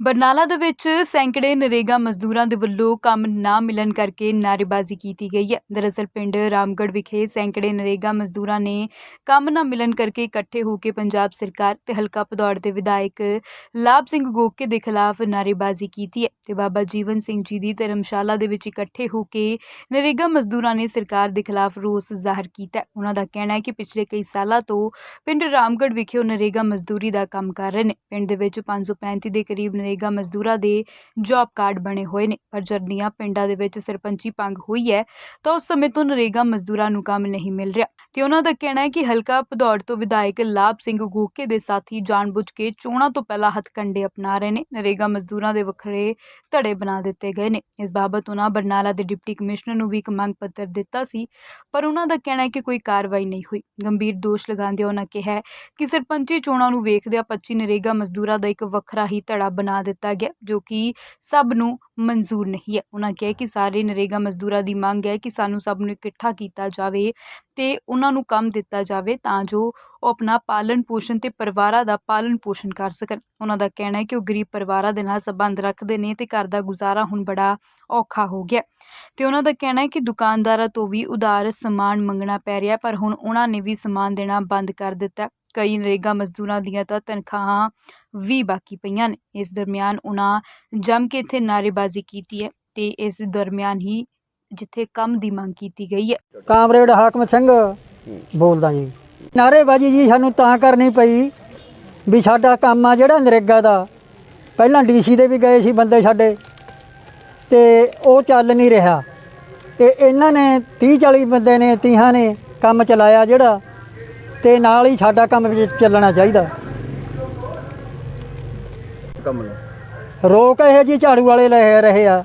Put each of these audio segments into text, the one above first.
ਬਰਨਾਲਾ ਦੇ ਵਿੱਚ ਸੈਂਕੜੇ ਨਰੇਗਾ ਮਜ਼ਦੂਰਾਂ ਦੇ ਵੱਲੋਂ ਕੰਮ ਨਾ ਮਿਲਣ ਕਰਕੇ ਨਾਅਰੇਬਾਜ਼ੀ ਕੀਤੀ ਗਈ ਹੈ। ਦਰਅਸਲ ਪਿੰਡ ਰਾਮਗੜ੍ਹ ਵਿਖੇ ਸੈਂਕੜੇ ਨਰੇਗਾ ਮਜ਼ਦੂਰਾਂ ਨੇ ਕੰਮ ਨਾ ਮਿਲਣ ਕਰਕੇ ਇਕੱਠੇ ਹੋ ਕੇ ਪੰਜਾਬ ਸਰਕਾਰ ਤੇ ਹਲਕਾ ਭਦੌੜ ਦੇ ਵਿਧਾਇਕ ਲਾਭ ਸਿੰਘ ਗੋਕੇ ਦੇ ਖਿਲਾਫ ਨਾਅਰੇਬਾਜ਼ੀ ਕੀਤੀ ਹੈ ਤੇ ਬਾਬਾ ਜੀਵਨ ਸਿੰਘ ਜੀ ਦੀ ਧਰਮਸ਼ਾਲਾ ਦੇ ਵਿੱਚ ਇਕੱਠੇ ਹੋ ਕੇ ਨਰੇਗਾ ਮਜ਼ਦੂਰਾਂ ਨੇ ਸਰਕਾਰ ਦੇ ਖਿਲਾਫ ਰੋਸ ਜ਼ਾਹਰ ਕੀਤਾ ਉਹਨਾਂ ਦਾ ਕਹਿਣਾ ਹੈ ਕਿ ਪਿਛਲੇ ਕਈ ਸਾਲਾਂ ਤੋਂ ਪਿੰਡ ਰਾਮਗੜ੍ਹ ਵਿਖੇ ਉਹ ਨਰੇਗਾ ਮਜ਼ਦੂਰੀ ਦਾ ਕੰਮ ਕਰ ਰਹੇ ਨੇ। ਪਿੰਡ ਦੇ ਵਿੱਚ 535 ਦੇ ਕਰੀਬ ਨਰੇਗਾ ਮਜ਼ਦੂਰਾਂ ਦੇ ਜੌਬ ਕਾਰਡ ਬਣੇ ਹੋਏ ਨੇ। ਪਰ ਜਰਦੀਆਂ ਪਿੰਡਾਂ ਦੇ ਵਿੱਚ ਸਰਪੰਚੀ ਭੰਗ ਹੋਈ ਹੈ, ਤਾਂ ਉਸ ਸਮੇਂ ਤੋਂ ਨਰੇਗਾ ਮਜ਼ਦੂਰਾਂ ਨੂੰ ਕੰਮ ਨਹੀਂ ਮਿਲ ਰਿਹਾ। ਤੇ ਉਹਨਾਂ ਦਾ ਕਹਿਣਾ ਹੈ ਕਿ ਹਲਕਾ ਭਦੌੜ ਤੋਂ ਵਿਧਾਇਕ ਲਾਭ ਸਿੰਘ ਗੋਕੇ ਦੇ ਸਾਥੀ ਜਾਣਬੁੱਝ ਕੇ ਚੋਣਾਂ ਤੋਂ ਪਹਿਲਾਂ ਹੱਥਕੰਡੇ ਅਪਣਾ ਰਹੇ ਨੇ। ਨਰੇਗਾ ਮਜ਼ਦੂਰਾਂ ਦੇ ਵੱਖਰੇ ਧੜੇ ਬਣਾ ਦਿੱਤੇ ਗਏ ਨੇ। ਇਸ ਬਾਬਤ ਉਹਨਾਂ ਬਰਨਾਲਾ ਦੇ ਡਿਪਟੀ ਕਮਿਸ਼ਨਰ ਨੂੰ ਵੀ ਇੱਕ ਮੰਗ ਪੱਤਰ ਦਿੱਤਾ ਸੀ, ਪਰ ਉਹਨਾਂ ਦਾ ਕਹਿਣਾ ਹੈ ਕਿ ਕੋਈ ਕਾਰਵਾਈ ਨਹੀਂ ਹੋਈ। ਗੰਭੀਰ ਦੋਸ਼ ਲਗਾਉਂਦਿਆਂ ਉਹਨਾਂ ਕਿਹਾ ਕਿ ਸਰਪੰਚੀ ਚੋਣਾਂ ਨੂੰ ਵੇਖਦਿਆਂ 25 ਨਰੇਗਾ ਮਜ਼ਦੂਰਾਂ ਦਾ ਇੱਕ ਵੱਖਰਾ ਹੀ ਧੜਾ ਬਣਾ ਦਿੱਤਾ ਗਿਆ, ਜੋ ਕਿ ਸਭ ਨੂੰ ਮਨਜ਼ੂਰ ਨਹੀਂ ਹੈ। ਉਹਨਾਂ ਕਿਹਾ ਕਿ ਸਾਰੇ ਨਰੇਗਾ ਮਜ਼ਦੂਰਾਂ ਦੀ ਮੰਗ ਹੈ ਕਿ ਸਾਨੂੰ ਸਭ ਨੂੰ ਇਕੱਠਾ ਕੀਤਾ ਜਾਵੇ ਤੇ ਉਹਨਾਂ ਨੂੰ ਕੰਮ ਦਿੱਤਾ ਜਾਵੇ ਤਾਂ ਜੋ ਉਹ ਆਪਣਾ ਪਾਲਣ ਪੋਸ਼ਣ ਤੇ ਪਰਿਵਾਰਾਂ ਦਾ ਪਾਲਣ ਪੋਸ਼ਣ ਕਰ ਸਕਣ। ਉਹਨਾਂ ਦਾ ਕਹਿਣਾ ਹੈ ਕਿ ਉਹ ਗਰੀਬ ਪਰਿਵਾਰਾਂ ਦੇ ਨਾਲ ਸੰਬੰਧ ਰੱਖਦੇ ਨੇ ਤੇ ਘਰ ਦਾ ਗੁਜ਼ਾਰਾ ਹੁਣ ਬੜਾ ਔਖਾ ਹੋ ਗਿਆ। ਤੇ ਉਹਨਾਂ ਦਾ ਕਹਿਣਾ ਹੈ ਕਿ ਦੁਕਾਨਦਾਰਾਂ ਤੋਂ ਵੀ ਉਧਾਰ ਸਮਾਨ ਮੰਗਣਾ ਪੈ ਰਿਹਾ, ਪਰ ਹੁਣ ਉਹਨਾਂ ਨੇ ਵੀ ਸਮਾਨ ਦੇਣਾ ਬੰਦ ਕਰ ਦਿੱਤਾ। ਕਈ ਨਰੇਗਾ ਮਜ਼ਦੂਰਾਂ ਦੀਆਂ ਤਾਂ ਤਨਖਾਹਾਂ ਵੀ ਬਾਕੀ ਪਈਆਂ ਨੇ। ਇਸ ਦਰਮਿਆਨ ਉਹਨਾਂ ਜੰਮ ਕੇ ਇੱਥੇ ਨਾਅਰੇਬਾਜ਼ੀ ਕੀਤੀ ਹੈ ਤੇ ਇਸ ਦਰਮਿਆਨ ਹੀ ਜਿੱਥੇ ਕੰਮ ਦੀ ਮੰਗ ਕੀਤੀ ਗਈ ਹੈ। ਕਾਮਰੇਡ ਹਾਕਮ ਸਿੰਘ ਬੋਲਦਾ ਜੀ। ਨਾਰੇਬਾਜੀ ਜੀ ਸਾਨੂੰ ਤਾਂ ਕਰਨੀ ਪਈ ਵੀ ਸਾਡਾ ਕੰਮ ਆ ਜਿਹੜਾ ਨਰੇਗਾ ਦਾ। ਪਹਿਲਾਂ ਡੀਸੀ ਦੇ ਵੀ ਗਏ ਸੀ ਬੰਦੇ ਸਾਡੇ ਤੇ ਉਹ ਚੱਲ ਨਹੀਂ ਰਿਹਾ। ਤੇ ਇਹਨਾਂ ਨੇ 30 40 ਬੰਦੇ ਨੇ ਤੀਹਾਂ ਨੇ ਕੰਮ ਚਲਾਇਆ ਜਿਹੜਾ ਤੇ ਨਾਲ ਹੀ ਸਾਡਾ ਕੰਮ ਵੀ ਚੱਲਣਾ ਚਾਹੀਦਾ। ਕੰਮ ਨੂੰ? ਰੋਕ ਇਹ ਜੀ ਝਾੜੂ ਵਾਲੇ ਲੈ ਰਹੇ ਆ।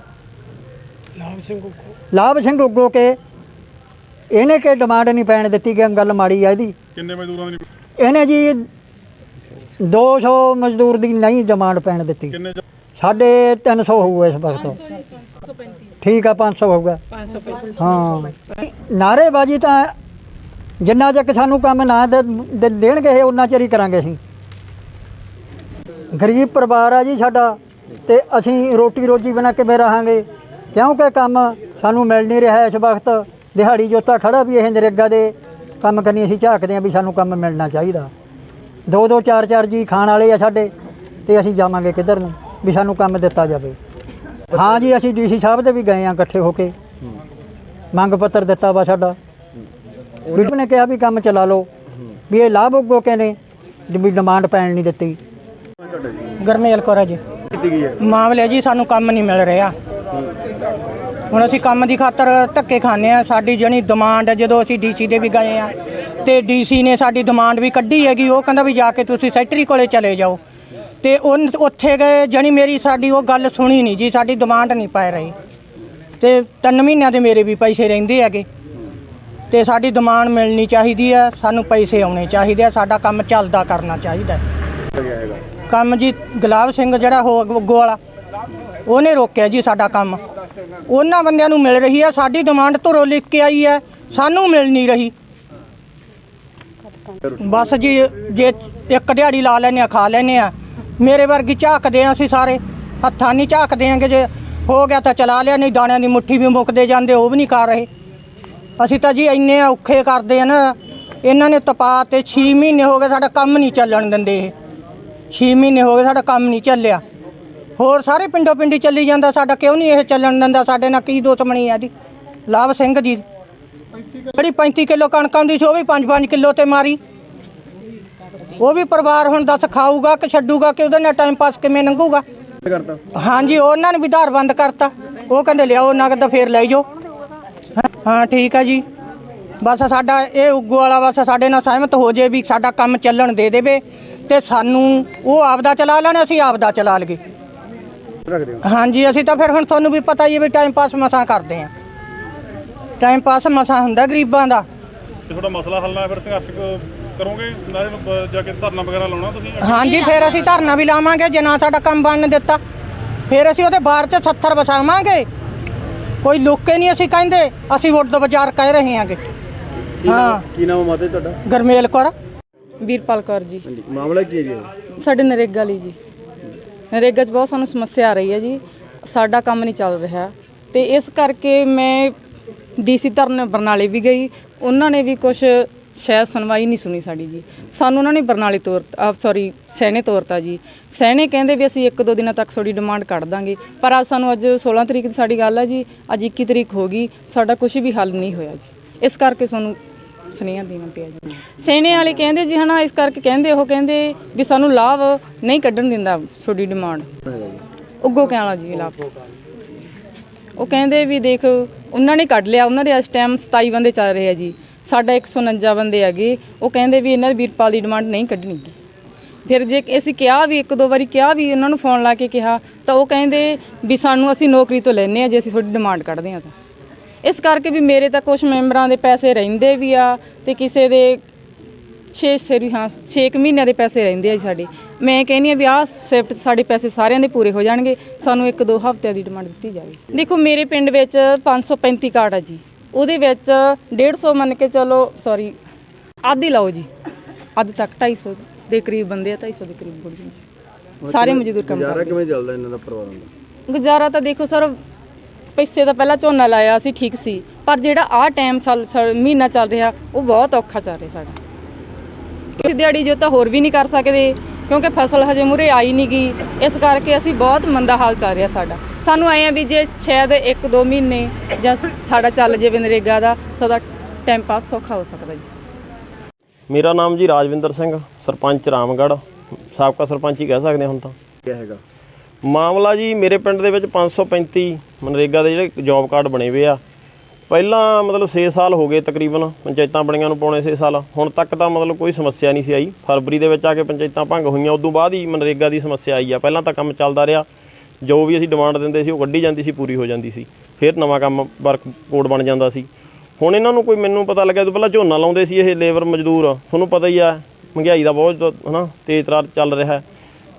ਲਾਭ ਸਿੰਘ ਉੱਗੋ। ਕੇ ਇਹਨੇ ਕਿ ਡਿਮਾਂਡ ਨਹੀਂ ਪੈਣ ਦਿੱਤੀ ਕਿ ਗੱਲ ਮਾੜੀ ਆ ਇਹਦੀ? ਕਿੰਨੇ ਮਜ਼ਦੂਰਾਂ ਦੀ ਇਹਨੇ ਜੀ 200 ਮਜ਼ਦੂਰ ਦੀ ਨਹੀਂ ਡਿਮਾਂਡ ਪੈਣ ਦਿੱਤੀ। ਕਿੰਨੇ ਸਾਢੇ 300 ਹੋਊਗਾ ਇਸ ਵਕਤ ਠੀਕ ਆ 500 ਹੋਊਗਾ। ਹਾਂ। ਨਾਰੇਬਾਜੀ ਤਾਂ ਜਿੰਨਾ ਚਿਰ ਸਾਨੂੰ ਕੰਮ ਨਾ ਦੇਣਗੇ ਇਹ ਉਹਨਾਂ ਚਿਰ ਹੀ ਕਰਾਂਗੇ ਅਸੀਂ। ਗਰੀਬ ਪਰਿਵਾਰ ਆ ਜੀ ਸਾਡਾ ਤੇ ਅਸੀਂ ਰੋਟੀ ਰੋਜੀ ਬਣਾ ਕੇ ਕਿਵੇਂ ਰਹਾਂਗੇ? ਕਿਉਂਕਿ ਕੰਮ ਸਾਨੂੰ ਮਿਲ ਨਹੀਂ ਰਿਹਾ ਇਸ ਵਕਤ। ਦਿਹਾੜੀ ਜੋਤਾ ਖੜਾ ਵੀ ਇਹ ਨਰੇਗਾ ਦੇ। ਕੰਮ ਕਰਨੀ ਅਸੀਂ ਝਾਕਦੇ ਆ ਵੀ ਸਾਨੂੰ ਕੰਮ ਮਿਲਣਾ ਚਾਹੀਦਾ। ਦੋ ਦੋ ਚਾਰ ਚਾਰ ਜੀ ਖਾਣ ਵਾਲੇ ਆ ਸਾਡੇ ਤੇ ਅਸੀਂ ਜਾਵਾਂਗੇ ਕਿੱਧਰ ਨੂੰ ਵੀ ਸਾਨੂੰ ਕੰਮ ਦਿੱਤਾ ਜਾਵੇ। ਹਾਂ ਜੀ, ਅਸੀਂ ਡੀਸੀ ਸਾਹਿਬ ਦੇ ਵੀ ਗਏ ਆ ਇਕੱਠੇ ਹੋ ਕੇ। ਮੰਗ ਪੱਤਰ ਦਿੱਤਾ ਵਾ ਸਾਡਾ। ਵੀਡੀਓ ਨੇ ਕਿਹਾ ਵੀ ਕੰਮ ਚਲਾ ਲਓ। ਵੀ ਇਹ ਲਾਭ ਉਗੋ ਕੇ ਨੇ ਵੀ ਡਿਮਾਂਡ ਪੈਣ ਨਹੀਂ ਦਿੱਤੀ। ਗਰਮੇਲ ਕੌਰ ਜੀ। ਕੀਤੀ ਗਈ ਹੈ? ਮਾਮਲੇ ਜੀ ਸਾਨੂੰ ਕੰਮ ਨਹੀਂ ਮਿਲ ਰਿਹਾ। ਹੁਣ ਅਸੀਂ ਕੰਮ ਦੀ ਖਾਤਰ ਧੱਕੇ ਖਾਂਦੇ ਆ ਸਾਡੀ ਜਣੀ ਡਿਮਾਂਡ ਹੈ ਜਦੋਂ ਅਸੀਂ ਡੀਸੀ ਦੇ ਵੀ ਗਏ ਆ ਤੇ ਡੀਸੀ ਨੇ ਸਾਡੀ ਡਿਮਾਂਡ ਵੀ ਕੱਢੀ ਹੈਗੀ। ਉਹ ਕਹਿੰਦਾ ਵੀ ਜਾ ਕੇ ਤੁਸੀਂ ਸੈਕਟਰੀ ਕੋਲੇ ਚਲੇ ਜਾਓ। ਤੇ ਉਨ- ਉੱਥੇ ਗਏ ਜਣੀ ਮੇਰੀ ਸਾਡੀ ਉਹ ਗੱਲ ਸੁਣੀ ਨਹੀਂ ਜੀ। ਸਾਡੀ ਡਿਮਾਂਡ ਨਹੀਂ ਪੈ ਰਹੀ। ਤੇ ਤਿੰਨ ਮਹੀਨਿਆਂ ਦੇ ਮੇਰੇ ਵੀ ਪੈਸੇ ਰਹਿੰਦੇ ਹੈਗੇ। ਤੇ ਸਾਡੀ ਡਿਮਾਂਡ ਮਿਲਣੀ ਚਾਹੀਦੀ ਹੈ। ਸਾਨੂੰ ਪੈਸੇ ਆਉਣੇ ਚਾਹੀਦੇ ਆ। ਸਾਡਾ ਕੰਮ ਚੱਲਦਾ ਕਰਨਾ ਚਾਹੀਦਾ ਹੈ। ਕੰਮ ਜੀ, ਗੁਲਾਬ ਸਿੰਘ ਜਿਹੜਾ ਹੋ ਅੱਗੋਂ ਵਾਲਾ, ਉਹਨੇ ਰੋਕਿਆ ਜੀ ਸਾਡਾ ਕੰਮ। ਉਹਨਾਂ ਬੰਦਿਆਂ ਨੂੰ ਮਿਲ ਰਹੀ ਹੈ, ਸਾਡੀ ਡਿਮਾਂਡ ਤੋਂ ਲਿਖ ਕੇ ਆਈ ਹੈ, ਸਾਨੂੰ ਮਿਲ ਨਹੀਂ ਰਹੀ। ਬਸ ਜੀ, ਜੇ ਇੱਕ ਦਿਹਾੜੀ ਲਾ ਲੈਨੇ ਆ ਖਾ ਲੈਨੇ ਆ ਮੇਰੇ ਵਰਗੀ ਝਾਕਦੇ ਆ ਅਸੀਂ ਸਾਰੇ, ਹੱਥਾਂ ਨਹੀਂ ਝਾਕਦੇ ਆਂਗੇ ਜੇ। ਹੋ ਗਿਆ ਤਾਂ ਚਲਾ ਲਿਆ, ਨਹੀਂ ਦਾਣਿਆਂ ਦੀ ਮੁੱਠੀ ਵੀ ਮੁੱਕਦੇ ਜਾਂਦੇ, ਉਹ ਵੀ ਨਹੀਂ ਕਰ ਰਹੇ। ਅਸੀਂ ਤਾਂ ਜੀ ਇੰਨੇ ਔਖੇ ਕਰਦੇ ਆ ਨਾ, ਇਹਨਾਂ ਨੇ ਤਪਾ ਤੇ 6 ਮਹੀਨੇ ਹੋ ਗਏ, ਸਾਡਾ ਕੰਮ ਨਹੀਂ ਚੱਲਣ ਦਿੰਦੇ ਇਹ। 6 ਮਹੀਨੇ ਹੋ ਗਏ ਸਾਡਾ ਕੰਮ ਨਹੀਂ ਚੱਲਿਆ। ਹੋਰ ਸਾਰੇ ਪਿੰਡੋਂ ਪਿੰਡੀ ਚੱਲੀ ਜਾਂਦਾ, ਸਾਡਾ ਕਿਉਂ ਨਹੀਂ ਇਹ ਚੱਲਣ ਦਿੰਦਾ, ਸਾਡੇ ਨਾਲ ਕੀ ਦੁਸ਼ਮਣੀ ਆ ਦੀ ਲਾਭ ਸਿੰਘ ਜੀ ਜਿਹੜੀ 35 ਕਿਲੋ ਕਣਕ ਆਉਂਦੀ ਸੀ, ਉਹ ਵੀ 5-5 ਕਿਲੋ ਤੇ ਮਾਰੀ। ਉਹ ਵੀ ਪਰਿਵਾਰ ਹੁਣ ਦੱਸ ਖਾਊਗਾ ਕਿ ਛੱਡੂਗਾ ਕਿ ਉਹਦੇ ਨਾਲ ਟਾਈਮ ਪਾਸ ਕਿਵੇਂ ਲੰਘੂਗਾ? ਹਾਂਜੀ, ਉਹਨਾਂ ਨੇ ਵੀ ਧਾਰ ਬੰਦ ਕਰਤਾ। ਉਹ ਕਹਿੰਦੇ, ਲਿਆਓ ਨਗਦ, ਫੇਰ ਲੈ ਜਾਓ। ਹਾਂ- ਠੀਕ ਆ ਜੀ। ਬਸ ਸਾਡਾ ਇਹ ਉਗੂ ਵਾਲਾ ਬਸ ਸਾਡੇ ਨਾਲ ਸਹਿਮਤ ਹੋ ਜੇ ਵੀ ਸਾਡਾ ਕੰਮ ਚੱਲਣ ਦੇ ਦੇਵੇ। ਤੇ ਸਾਨੂੰ ਉਹ ਆਪਦਾ ਚਲਾ ਲੈਣ ਅਸੀਂ ਆਪਦਾ ਚਲਾ ਰੱਖਦੇ ਹੋ? ਹਾਂਜੀ ਅਸੀਂ ਤਾਂ ਫਿਰ ਹੁਣ ਤੁਹਾਨੂੰ ਵੀ ਪਤਾ ਹੀ ਹੈ ਵੀ ਟਾਈਮ ਪਾਸ ਮਸਾਂ ਕਰਦੇ ਆ ਟਾਈਮ ਪਾਸ ਮਸਾਂ ਹੁੰਦਾ ਗਰੀਬਾਂ ਦਾ। ਤੇ ਤੁਹਾਡਾ ਮਸਲਾ ਹੱਲ ਨਾ ਫਿਰ ਸੰਘਰਸ਼ ਕ- ਕਰੋਗੇ? ਨਾਲੇ ਨੂੰ ਬ- ਜਾ ਕੇ ਧਰਨਾ ਵਗੈਰਾ ਲਾਉਣਾ ਤੁਸੀਂ? ਹਾਂਜੀ ਫਿਰ ਅਸੀਂ ਧਰਨਾ ਵੀ ਲਾਵਾਂਗੇ ਜੇ ਨਾ ਸਾਡਾ ਕੰਮ ਬਣਨ ਦਿੱਤਾ। ਫਿਰ ਅਸੀਂ ਉਹਦੇ ਬਾਹਰ ਚ 70 ਵਸਾਵਾਂਗੇ। ਕੋਈ ਲੁੱਕੇ ਨਹੀਂ ਅਸੀਂ ਕਹਿੰਦੇ ਅਸੀਂ ਵੋਟ ਦਾ ਬਾਜ਼ਾਰ ਕਹਿ ਰਹੇ ਹਾਂਗੇ। ਹਾਂ। ਕੀ ਨਾਮ ਹੈ ਮਾਤਾ ਜੀ ਤੁਹਾਡਾ? ਗਰਮੇਲ ਕੌਰ। ਵੀਰਪਾਲ ਕੌਰ ਜੀ। ਹਾਂਜੀ ਮਾਮਲਾ ਕੀ ਹੈ ਜੀ ਇਹ? ਸਾਡੇ ਨਰੇਗਾ ਲਈ ਜੀ। ਨਰੇਗਾ 'ਚ ਬਹੁਤ ਸਾਨੂੰ ਸਮੱਸਿਆ ਆ ਰਹੀ ਹੈ ਜੀ। ਸਾਡਾ ਕੰਮ ਨਹੀਂ ਚੱਲ ਰਿਹਾ। ਤੇ ਇਸ ਕਰਕੇ ਮੈਂ ਡੀਸੀ ਧਰਨ ਬਰਨਾਲੇ ਵੀ ਗਈ। ਉਹਨਾਂ ਨੇ ਵੀ ਕੁਝ ਸ਼ਾਇਦ ਸੁਣਵਾਈ ਨਹੀਂ ਸੁਣੀ ਸਾਡੀ ਜੀ। ਸਾਨੂੰ ਉਹਨਾਂ ਨੇ ਬਰਨਾਲੇ ਤੋਰ ਸੌਰੀ ਸੈਣੇ ਤੋਰਤਾ ਜੀ। ਸੈਣੇ ਕਹਿੰਦੇ ਵੀ ਅਸੀਂ ਇੱਕ ਦੋ ਦਿਨਾਂ ਤੱਕ ਤੁਹਾਡੀ ਡਿਮਾਂਡ ਕੱਢ ਦਾਂਗੇ। ਪਰ ਅੱਜ ਸਾਨੂੰ ਅੱਜ 16 ਤਰੀਕ ਦੀ ਸਾਡੀ ਗੱਲ ਹੈ ਜੀ। ਅੱਜ 21 ਤਰੀਕ ਹੋ ਗਈ। ਸਾਡਾ ਕੁਝ ਵੀ ਹੱਲ ਨਹੀਂ ਹੋਇਆ ਜੀ। ਇਸ ਕਰਕੇ ਸਾਨੂੰ ਸੁਨੇਹਾ ਦੇਣਾ ਪਿਆ ਜੀ। ਸੈਨੇ ਵਾਲੇ ਕਹਿੰਦੇ ਜੀ ਹਨਾ, ਇਸ ਕਰਕੇ ਕਹਿੰਦੇ, ਉਹ ਕਹਿੰਦੇ ਵੀ ਸਾਨੂੰ ਲਾਭ ਨਹੀਂ ਕੱਢਣ ਦਿੰਦਾ ਤੁਹਾਡੀ ਡਿਮਾਂਡ। ਉੱਗੋ ਕਹਿਣ ਵਾਲਾ ਜੀ ਲਾਭ? ਉਹ ਕਹਿੰਦੇ ਵੀ ਦੇਖ, ਉਹਨਾਂ ਨੇ ਕੱਢ ਲਿਆ, ਉਹਨਾਂ ਦੇ ਇਸ ਟਾਈਮ 27 ਬੰਦੇ ਚੱਲ ਰਹੇ ਆ ਜੀ। ਸਾਡਾ 149 ਬੰਦੇ ਹੈਗੇ, ਉਹ ਕਹਿੰਦੇ ਵੀ ਇਹਨਾਂ ਦੀ ਵੀਰਪਾਲ ਦੀ ਡਿਮਾਂਡ ਨਹੀਂ ਕੱਢਣੀ ਫਿਰ ਜੇ ਅਸੀਂ ਕਿਹਾ ਵੀ, ਇੱਕ ਦੋ ਵਾਰੀ ਕਿਹਾ ਵੀ ਉਹਨਾਂ ਨੂੰ ਫੋਨ ਲਾ ਕੇ ਕਿਹਾ, ਤਾਂ ਉਹ ਕਹਿੰਦੇ ਵੀ ਸਾਨੂੰ ਅਸੀਂ ਨੌਕਰੀ ਤੋਂ ਲੈਨੇ ਆ, ਜੇ ਅਸੀਂ ਤੁਹਾਡੀ ਡਿਮਾਂਡ ਕੱਢਦੇ ਆ ਤਾਂ। ਇਸ ਕਰਕੇ ਵੀ ਮੇਰੇ ਤਾਂ ਕੁਝ ਮੈਂਬਰਾਂ ਦੇ ਪੈਸੇ ਰਹਿੰਦੇ ਵੀ ਆ ਤੇ ਕਿਸੇ ਦੇ 6 ਸਰੀ ਹਾਂ 6 ਮਹੀਨਿਆਂ ਦੇ ਪੈਸੇ ਰਹਿੰਦੇ ਆ ਜੀ ਸਾਡੇ। ਮੈਂ ਕਹਿੰਦੀ ਆ ਵੀ ਆਹ ਸਿਫਟ ਸਾਡੇ ਪੈਸੇ ਸਾਰਿਆਂ ਦੇ ਪੂਰੇ ਹੋ ਜਾਣਗੇ ਸਾਨੂੰ ਇੱਕ ਦੋ ਹਫ਼ਤਿਆਂ ਦੀ ਡਿਮਾਂਡ ਦਿੱਤੀ ਜਾਵੇ। ਦੇਖੋ ਮੇਰੇ ਪਿੰਡ ਵਿੱਚ 535 ਕਾਰਡ ਆ ਜੀ। ਉਹਦੇ ਵਿੱਚ 150 ਮੰਨ ਕੇ ਚਲੋ ਸੌਰੀ ਆਧੀ ਲਾਓ ਜੀ। ਅੱਧ ਤੱਕ 250 ਦੇ ਕਰੀਬ ਬੰਦੇ ਆ 250 ਦੇ ਕਰੀਬ ਬੁੜ ਜੀ। ਸਾਰੇ ਮਜ਼ਦੂਰ ਕੰਮ ਗੁਜ਼ਾਰਾ ਕਰਦੇ ਕਿਵੇਂ ਚੱਲਦਾ ਇਹਨਾਂ ਦਾ ਪਰਿਵਾਰਾਂ ਦਾ? ਗੁਜ਼ਾਰਾ ਤਾਂ ਦੇਖੋ ਸਰ ਪੈਸੇ ਤਾਂ ਪਹਿਲਾਂ ਝੋਨਾ ਲਾਇਆ ਸੀ ਠੀਕ ਸੀ। ਪਰ ਜਿਹੜਾ ਆਹ ਟਾਈਮ ਸਾਲ ਸਾਲ- ਮਹੀਨਾ ਚੱਲ ਰਿਹਾ ਉਹ ਬਹੁਤ ਔਖਾ ਚੱਲ ਰਿਹਾ ਸਾਡਾ। ਕਿਸੇ ਦਿਹਾੜੀ ਜੋ ਤਾਂ ਹੋਰ ਵੀ ਨਹੀਂ ਕਰ ਸਕਦੇ ਕਿਉਂਕਿ ਫਸਲ ਹਜੇ ਮੂਰੇ ਆਈ ਨਹੀਂ ਗਈ ਇਸ ਕਰਕੇ ਅਸੀਂ ਬਹੁਤ ਮੰਦਾ ਹਾਲ ਚੱਲ ਰਿਹਾ ਸਾਡਾ। ਸਾਨੂੰ ਆਏ ਆ ਵੀ ਜੇ ਸ਼ਾਇਦ 1-2 ਮਹੀਨੇ ਜਾਂ ਸਾਡਾ ਚੱਲ ਜਾਵੇ ਨਰੇਗਾ ਦਾ ਸਾਡਾ ਟਾਈਮ ਪਾਸ ਸੌਖਾ ਹੋ ਸਕਦਾ ਜੀ। ਮੇਰਾ ਨਾਮ ਜੀ ਰਾਜਵਿੰਦਰ ਸਿੰਘ ਸਰਪੰਚ ਰਾਮਗੜ੍ਹ। ਸਾਬਕਾ ਸਰਪੰਚ ਹੀ ਕਹਿ ਸਕਦੇ ਹਾਂ ਹੁਣ ਤਾਂ। ਕੀ ਹੈਗਾ? ਮਾਮਲਾ ਜੀ ਮੇਰੇ ਪਿੰਡ ਦੇ ਵਿੱਚ 535 ਮਨਰੇਗਾ ਦੇ ਜਿਹੜੇ ਜੌਬ ਕਾਰਡ ਬਣੇ ਹੋਏ ਆ। ਪਹਿਲਾਂ ਮਤਲਬ 6 ਸਾਲ ਹੋ ਗਏ ਤਕਰੀਬਨ ਪੰਚਾਇਤਾਂ ਬਣੀਆਂ ਨੂੰ ਪੌਣੇ 6 ਸਾਲ। ਹੁਣ ਤੱਕ ਤਾਂ ਮਤਲਬ ਕੋਈ ਸਮੱਸਿਆ ਨਹੀਂ ਸੀ ਆਈ। ਫਰਵਰੀ ਦੇ ਵਿੱਚ ਆ ਕੇ ਪੰਚਾਇਤਾਂ ਭੰਗ ਹੋਈਆਂ। ਉਦੋਂ ਬਾਅਦ ਹੀ ਮਨਰੇਗਾ ਦੀ ਸਮੱਸਿਆ ਆਈ ਆ। ਪਹਿਲਾਂ ਤਾਂ ਕੰਮ ਚੱਲਦਾ ਰਿਹਾ। ਜੋ ਵੀ ਅਸੀਂ ਡਿਮਾਂਡ ਦਿੰਦੇ ਸੀ ਉਹ ਕੱਢੀ ਜਾਂਦੀ ਸੀ, ਪੂਰੀ ਹੋ ਜਾਂਦੀ ਸੀ। ਫਿਰ ਨਵਾਂ ਕੰਮ ਵਰਕ ਕੋਡ ਬਣ ਜਾਂਦਾ ਸੀ। ਹੁਣ ਇਹਨਾਂ ਨੂੰ ਕੋਈ ਮੈਨੂੰ ਪਤਾ ਲੱਗਿਆ ਤੋਂ ਪਹਿਲਾਂ ਝੋਨਾ ਲਾਉਂਦੇ ਸੀ ਇਹ ਲੇਬਰ ਮਜ਼ਦੂਰ। ਤੁਹਾਨੂੰ ਪਤਾ ਹੀ ਆ, ਮਹਿੰਗਾਈ ਦਾ ਬਹੁਤ ਹਨਾ, ਤੇਜ਼ ਤਰਾਰ ਚੱਲ ਰਿਹਾ। ਹੈ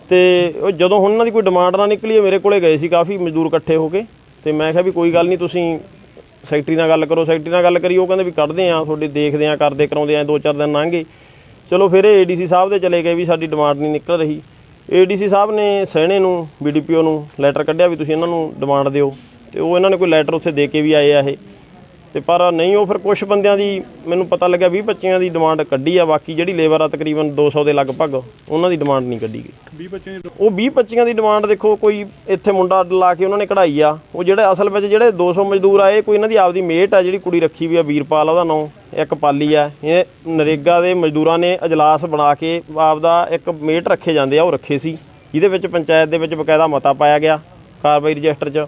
ਤੇ ਉਹ ਜਦੋਂ ਹੁਣ ਉਹਨਾਂ ਦੀ ਕੋਈ ਡਿਮਾਂਡ ਨਾ ਨਿਕਲੀ ਮੇਰੇ ਕੋਲੇ ਗਏ ਸੀ ਕਾਫੀ ਮਜ਼ਦੂਰ ਇਕੱਠੇ ਹੋ ਕੇ। ਤੇ ਮੈਂ ਕਿਹਾ ਵੀ ਕੋਈ ਗੱਲ ਨਹੀਂ, ਤੁਸੀਂ ਸੈਕਟਰੀ ਨਾਲ ਗੱਲ ਕਰੋ। ਸੈਕਟਰੀ ਨਾਲ ਗੱਲ ਕਰੀ, ਉਹ ਕਹਿੰਦੇ ਵੀ ਕੱਢਦੇ ਆ, ਤੁਹਾਡੇ ਦੇਖਦੇ ਆ, ਕਰਦੇ ਕਰਾਉਂਦੇ ਆ, ਦੋ ਚਾਰ ਦਿਨ ਲੰਘੇ ਚਲੋ ਫਿਰ ਇਹ ਏਡੀਸੀ ਸਾਹਿਬ ਦੇ ਚਲੇ ਗਏ ਵੀ ਸਾਡੀ ਡਿਮਾਂਡ ਨਹੀਂ ਨਿਕਲ ਰਹੀ। ਏਡੀਸੀ ਸਾਹਿਬ ਨੇ ਸਹਿਣੇ ਨੂੰ ਬੀਡੀਪੀਓ ਨੂੰ ਲੈਟਰ ਕੱਢਿਆ ਵੀ ਤੁਸੀਂ ਇਹਨਾਂ ਨੂੰ ਡਿਮਾਂਡ ਦਿਓ। ਤੇ ਉਹ ਇਹਨਾਂ ਨੇ ਕੋਈ ਲੈਟਰ ਉੱਥੇ ਦੇ ਕੇ ਵੀ ਆਏ ਆ ਇਹ। ਤੇ ਪਰ ਨਹੀਂ ਉਹ ਫਿਰ ਕੁਝ ਬੰਦਿਆਂ ਦੀ ਮੈਨੂੰ ਪਤਾ ਲੱਗਿਆ 20 25 ਦੀ ਡਿਮਾਂਡ ਕੱਢੀ ਆ ਬਾਕੀ ਜਿਹੜੀ ਲੇਬਰ ਆ ਤਕਰੀਬਨ 200 ਦੇ ਲਗਭਗ ਉਹਨਾਂ ਦੀ ਡਿਮਾਂਡ ਨਹੀਂ ਕੱਢੀ ਗਈ। 20 ਬੱਚੇ ਉਹ 20 25 ਦੀ ਡਿਮਾਂਡ ਦੇਖੋ ਕੋਈ ਇੱਥੇ ਮੁੰਡਾ ਲਾ ਕੇ ਉਹਨਾਂ ਨੇ ਕਢਾਈ ਆ ਉਹ ਜਿਹੜੇ ਅਸਲ ਵਿੱਚ ਜਿਹੜੇ 200 ਮਜ਼ਦੂਰ ਆਏ ਕੋਈ ਇਹਨਾਂ ਦੀ ਆਪਦੀ ਮੇਟ ਆ ਜਿਹੜੀ ਕੁੜੀ ਰੱਖੀ ਵੀ ਆ ਵੀਰਪਾਲ ਉਹਦਾ ਨਾਂ ਇੱਕ ਪਾਲੀ ਆ। ਇਹ ਨਰੇਗਾ ਦੇ ਮਜ਼ਦੂਰਾਂ ਨੇ ਅਜਲਾਸ ਬਣਾ ਕੇ ਆਪਦਾ ਇੱਕ ਮੇਟ ਰੱਖੇ ਜਾਂਦੇ ਆ ਉਹ ਰੱਖੇ ਸੀ। ਜਿਹਦੇ ਵਿੱਚ ਪੰਚਾਇਤ ਦੇ ਵਿੱਚ ਬਕਾਇਦਾ ਮਤਾ ਪਾਇਆ ਗਿਆ ਕਾਰਵਾਈ ਰਜਿਸਟਰ 'ਚ।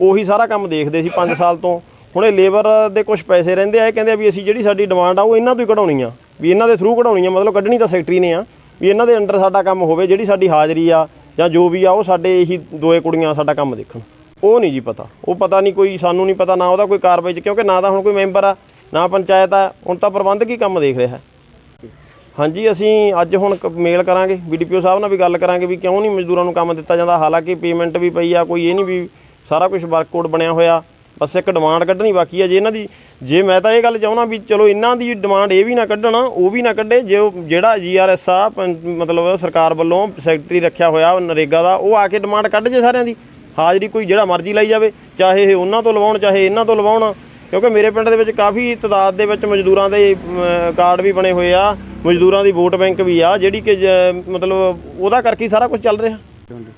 ਉਹੀ ਸਾਰਾ ਕੰਮ ਦੇਖਦੇ ਸੀ 5 ਸਾਲ ਤੋਂ। ਹੁਣ ਇਹ ਲੇਬਰ ਦੇ ਕੁਝ ਪੈਸੇ ਰਹਿੰਦੇ ਆ, ਇਹ ਕਹਿੰਦੇ ਆ ਵੀ ਅਸੀਂ ਜਿਹੜੀ ਸਾਡੀ ਡਿਮਾਂਡ ਆ, ਉਹ ਇਹਨਾਂ ਤੋਂ ਹੀ ਕਢਾਉਣੀ ਆ। ਵੀ ਇਹਨਾਂ ਦੇ ਥਰੂ ਕਢਾਉਣੀ ਆ, ਮਤਲਬ ਕੱਢਣੀ ਤਾਂ ਸੈਕਟਰੀ ਨੇ ਆ। ਵੀ ਇਹਨਾਂ ਦੇ ਅੰਡਰ ਸਾਡਾ ਕੰਮ ਹੋਵੇ, ਜਿਹੜੀ ਸਾਡੀ ਹਾਜ਼ਰੀ ਆ, ਜਾਂ ਜੋ ਵੀ ਆ, ਉਹ ਸਾਡੇ ਇਹੀ ਦੋਏ ਕੁੜੀਆਂ ਸਾਡਾ ਕੰਮ ਦੇਖਣ। ਉਹ ਨਹੀਂ ਜੀ ਪਤਾ। ਉਹ ਪਤਾ ਨਹੀਂ ਕੋਈ, ਸਾਨੂੰ ਨਹੀਂ ਪਤਾ ਨਾ ਉਹਦਾ ਕੋਈ ਕਾਰਵਾਈ ਚ, ਕਿਉਂਕਿ ਨਾ ਤਾਂ ਹੁਣ ਕੋਈ ਮੈਂਬਰ ਆ, ਨਾ ਪੰਚਾਇਤ ਆ, ਹੁਣ ਤਾਂ ਪ੍ਰਬੰਧਕ ਹੀ ਕੰਮ ਦੇਖ ਰਿਹਾ। ਹਾਂਜੀ, ਅਸੀਂ ਅੱਜ ਹੁਣ ਕ- ਮੇਲ ਕਰਾਂਗੇ ਬੀਡੀਪੀਓ ਸਾਹਿਬ ਨਾਲ ਵੀ ਗੱਲ ਕਰਾਂਗੇ ਵੀ ਕਿਉਂ ਨਹੀਂ ਮਜ਼ਦੂਰਾਂ ਨੂੰ ਕੰਮ ਦਿੱਤਾ ਜਾਂਦਾ। ਹਾਲਾਂਕਿ ਪੇਮੈਂਟ ਵੀ ਪਈ ਆ, ਕੋਈ ਇਹ ਨਹੀਂ ਵੀ ਸਾਰਾ ਕੁਝ ਵਰਕ ਕੋਡ ਬਣਿਆ ਹੋਇਆ। ਬਸ ਇੱਕ ਡਿਮਾਂਡ ਕੱਢਣੀ ਬਾਕੀ ਆ ਜੇ ਇਹਨਾਂ ਦੀ ਜੇ ਮੈਂ ਤਾਂ ਇਹ ਗੱਲ ਚਾਹੁੰਦਾ ਵੀ ਚਲੋ ਇਹਨਾਂ ਦੀ ਡਿਮਾਂਡ ਇਹ ਵੀ ਨਾ ਕੱਢਣ ਉਹ ਵੀ ਨਾ ਕੱਢੇ ਜੇ ਜਿਹੜਾ ਜੀਆਰਐਸ ਆ ਮਤਲਬ ਸਰਕਾਰ ਵੱਲੋਂ ਸੈਕਟਰੀ ਰੱਖਿਆ ਹੋਇਆ ਨਰੇਗਾ ਦਾ ਉਹ ਆ ਕੇ ਡਿਮਾਂਡ ਕੱਢ ਜੇ ਸਾਰਿਆਂ ਦੀ। ਹਾਜ਼ਰੀ ਕੋਈ ਜਿਹੜਾ ਮਰਜ਼ੀ ਲਾਈ ਜਾਵੇ ਚਾਹੇ ਇਹ ਉਹਨਾਂ ਤੋਂ ਲਵਾਉਣ ਚਾਹੇ ਇਹਨਾਂ ਤੋਂ ਲਵਾਉਣ ਕਿਉਂਕਿ ਮੇਰੇ ਪਿੰਡ ਦੇ ਵਿੱਚ ਕਾਫੀ ਤਾਦਾਦ ਦੇ ਵਿੱਚ ਮਜ਼ਦੂਰਾਂ ਦੇ ਕਾਰਡ ਵੀ ਬਣੇ ਹੋਏ ਆ ਮਜ਼ਦੂਰਾਂ ਦੀ ਵੋਟ ਬੈਂਕ ਵੀ ਆ ਜਿਹੜੀ ਕਿ ਮਤਲਬ ਉਹਦਾ ਕਰਕੇ ਹੀ ਸਾਰਾ ਕੁਝ ਚੱਲ ਰਿਹਾ।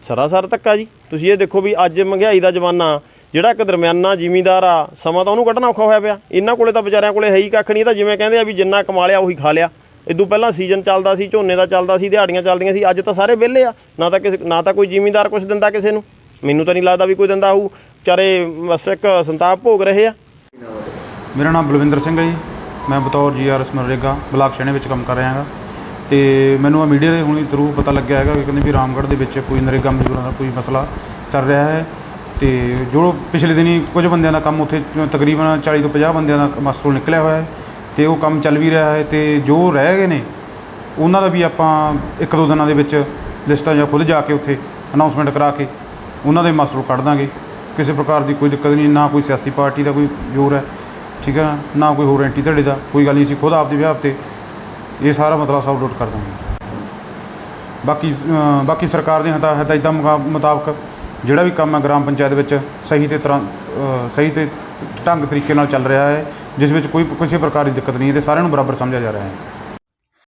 ਸਰਾਸਰ ਧੱਕਾ ਜੀ। ਤੁਸੀਂ ਇਹ ਦੇਖੋ ਵੀ ਅੱਜ ਮਹਿੰਗਾਈ ਦਾ ਜ਼ਮਾਨਾ ਜਿਹੜਾ ਇੱਕ ਦਰਮਿਆਨਾ ਜ਼ਿਮੀਂਦਾਰ ਆ, ਸਮਾਂ ਤਾਂ ਉਹਨੂੰ ਕੱਢਣਾ ਔਖਾ ਹੋਇਆ ਪਿਆ। ਇਹਨਾਂ ਕੋਲੇ ਤਾਂ ਵਿਚਾਰਿਆਂ ਕੋਲੇ ਹੈ ਹੀ ਕੱਖ ਨਹੀਂ, ਇਹ ਤਾਂ ਜਿਵੇਂ ਕਹਿੰਦੇ ਆ ਵੀ ਜਿੰਨਾ ਕਮਾ ਲਿਆ ਉਹੀ ਖਾ ਲਿਆ। ਇਦੋਂ ਪਹਿਲਾਂ ਸੀਜ਼ਨ ਚੱਲਦਾ ਸੀ, ਝੋਨੇ ਦਾ ਚੱਲਦਾ ਸੀ, ਦਿਹਾੜੀਆਂ ਚੱਲਦੀਆਂ ਸੀ, ਅੱਜ ਤਾਂ ਸਾਰੇ ਵਿਹਲੇ ਆ। ਨਾ ਤਾਂ ਕਿਸੇ ਨਾ ਤਾਂ ਕੋਈ ਜ਼ਿਮੀਂਦਾਰ ਕੁਝ ਦਿੰਦਾ ਕਿਸੇ ਨੂੰ। ਮੈਨੂੰ ਤਾਂ ਨਹੀਂ ਲੱਗਦਾ ਵੀ ਕੋਈ ਦਿੰਦਾ ਹੋਊ। ਵਿਚਾਰੇ ਬਸ ਇੱਕ ਸੰਤਾਪ ਭੋਗ ਰਹੇ ਆ। ਮੇਰਾ ਨਾਮ ਬਲਵਿੰਦਰ ਸਿੰਘ ਹੈ ਜੀ। ਮੈਂ ਬਤੌਰ ਜੀਆਰਐਸ ਮਨਰੇਗਾ, ਬਲਾਕ ਸ਼ਹਿਣੇ ਵਿੱਚ ਕੰਮ ਕਰ ਰਿਹਾ ਹਾਂ ਤੇ ਮੈਨੂੰ ਆ ਮੀਡੀਆ ਦੇ ਹੁਣੀ ਥਰੂ ਪਤਾ ਲੱਗਿਆ ਹੈਗਾ ਕਿ ਕਹਿੰਦੇ ਵੀ ਰਾਮਗੜ੍ਹ ਦੇ ਵਿੱਚ ਕੋਈ ਨਰੇਗਾ ਮਜ਼ਦੂਰਾਂ ਦਾ ਕੋਈ ਮਸਲਾ ਚੱਲ ਰਿਹਾ ਹੈ। ਤੇ ਜੋ ਪਿਛਲੇ ਦਿਨੀ ਕੁਝ ਬੰਦਿਆਂ ਦਾ ਕੰਮ ਉੱਥੇ ਤਕਰੀਬਨ 40 ਤੋਂ 50 ਬੰਦਿਆਂ ਦਾ ਮਸਲਾ ਨਿਕਲਿਆ ਹੋਇਆ ਹੈ ਤੇ ਉਹ ਕੰਮ ਚੱਲ ਵੀ ਰਿਹਾ ਹੈ ਤੇ ਜੋ ਰਹਿ ਗਏ ਨੇ, ਉਹਨਾਂ ਦਾ ਵੀ ਆਪਾਂ ਇੱਕ ਦੋ ਦਿਨਾਂ ਦੇ ਵਿੱਚ ਲਿਸਟਾਂ ਜਾਂ ਖੁਦ ਜਾ ਕੇ ਉੱਥੇ ਅਨਾਉਂਸਮੈਂਟ ਕਰਾ ਕੇ ਉਹਨਾਂ ਦੇ ਮਸਲੇ ਕੱਢ ਦਾਂਗੇ। ਕਿਸੇ ਪ੍ਰਕਾਰ ਦੀ ਕੋਈ ਦਿੱਕਤ ਨਹੀਂ, ਨਾ ਕੋਈ ਸਿਆਸੀ ਪਾਰਟੀ ਦਾ ਕੋਈ ਜ਼ੋਰ ਹੈ, ਠੀਕ ਹੈ ਨਾ? ਕੋਈ ਹੋਰ ਐਂਟੀ ਧੜੇ ਦਾ, ਕੋਈ ਗੱਲ ਨਹੀਂ, ਅਸੀਂ ਖੁਦ ਆਪਦੇ ਵਿਆਹ ਤੇ ਇਹ ਸਾਰਾ ਮਤਲਬ ਸੌਟ ਆਊਟ ਕਰ ਦਾਂਗੇ। ਬਾਕੀ ਬਾਕੀ ਸਰਕਾਰ ਦੀਆਂ ਹਦਾ ਹਦਾਇਤਾਂ ਮੁਕਾ- ਮੁਤਾਬਕ ਜਿਹੜਾ ਵੀ ਕੰਮ ਹੈ ਗ੍ਰਾਮ ਪੰਚਾਇਤ ਵਿੱਚ ਸਹੀ ਤੇ ਤਰ੍ਹਾਂ ਸਹੀ ਤੇ ਢੰਗ ਤਰੀਕੇ ਨਾਲ ਚੱਲ ਰਿਹਾ ਹੈ, ਜਿਸ ਵਿੱਚ ਕੋਈ, ਕਿਸੇ ਪ੍ਰਕਾਰ ਦੀ ਦਿੱਕਤ ਨਹੀਂ ਹੈ ਤੇ ਸਾਰਿਆਂ ਨੂੰ ਬਰਾਬਰ ਸਮਝਿਆ ਜਾ ਰਿਹਾ ਹੈ।